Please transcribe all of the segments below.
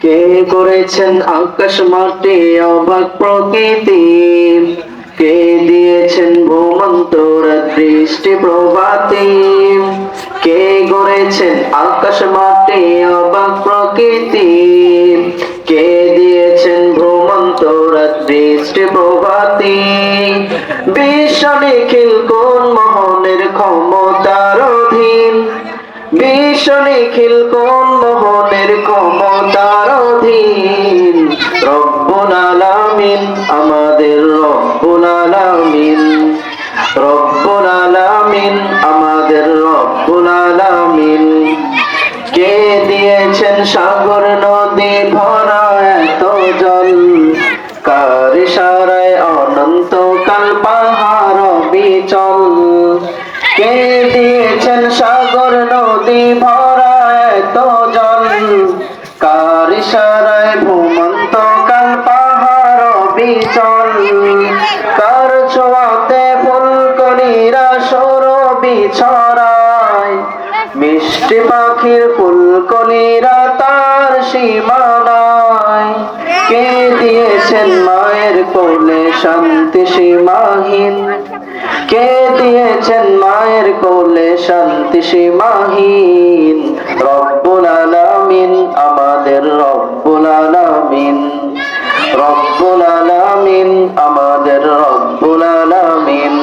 কে করেছেন আকাশ মাটি, অবাক প্রকৃতি? কে দিয়েছেন ভূমন্তর, দৃষ্টি প্রভাতি? কে গড়েছেন আকাশ মাটি, অবাক প্রকৃতি? কে দিয়েছেন ভ্রমন্তর দৃষ্টি প্রভাতি? বিশ্ব নিখিল কোন বিশ্ব নিখিল কোন মোহনের ক্ষমতার অধীন। রব্বুল আলামিন আমাদের রব্বুল আলামিন। রব্বুল আলামিন আমাদের রব্বুল আলামিন। কে দিয়েছেন সাগর নদী ভরা এত জল? কার সারায় অনন্তকাল পাহাড় বিচল কে ভূমন্ত কাল পাহাড় বিচল কার ছোঁয়াতে ফুলকলিরা সর বিছড়ায়। মিষ্টি পাখির ফুলকলিরা তার সীমানায়। কে দিয়েছেন মায়ের কোলে শান্তি সীমাহীন? কে দিয়েছেন মায়ের কোলে শান্তি সীমাহীন? রব্বুল আলামিন আমাদের রব্বুল আলামিন। রব্বুল আলামিন, আমাদের রব্বুল আলামিন।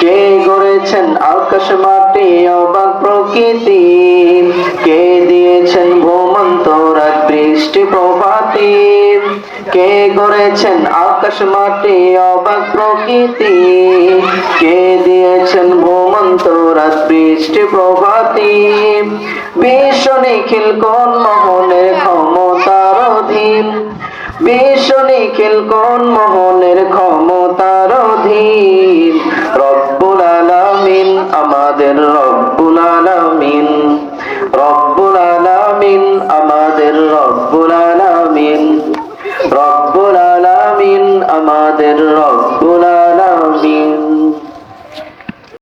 কে গড়েছেন আকাশ, মাটি, অবাক প্রকৃতি? কে দিয়েছেন ভূমন্তরা বৃষ্টি প্রভাতি? কে গড়েছেন আকাশ, মাটি, অবাক প্রকৃতি? কে দিয়েছেন বৃষ্টি প্রভাতি। বিশ্ব নিখিল কোন মোহনের ক্ষমতার অধীন বিশ্ব নিখিল কোন মোহনের ক্ষমতার অধীন রব্বুল আলামিন, আমাদের রব্বুল আলামিন। রব্বুল আলামিন, আমাদের রব্বুল আলামিন। রব্বুল আলামিন, আমাদের রব্বুল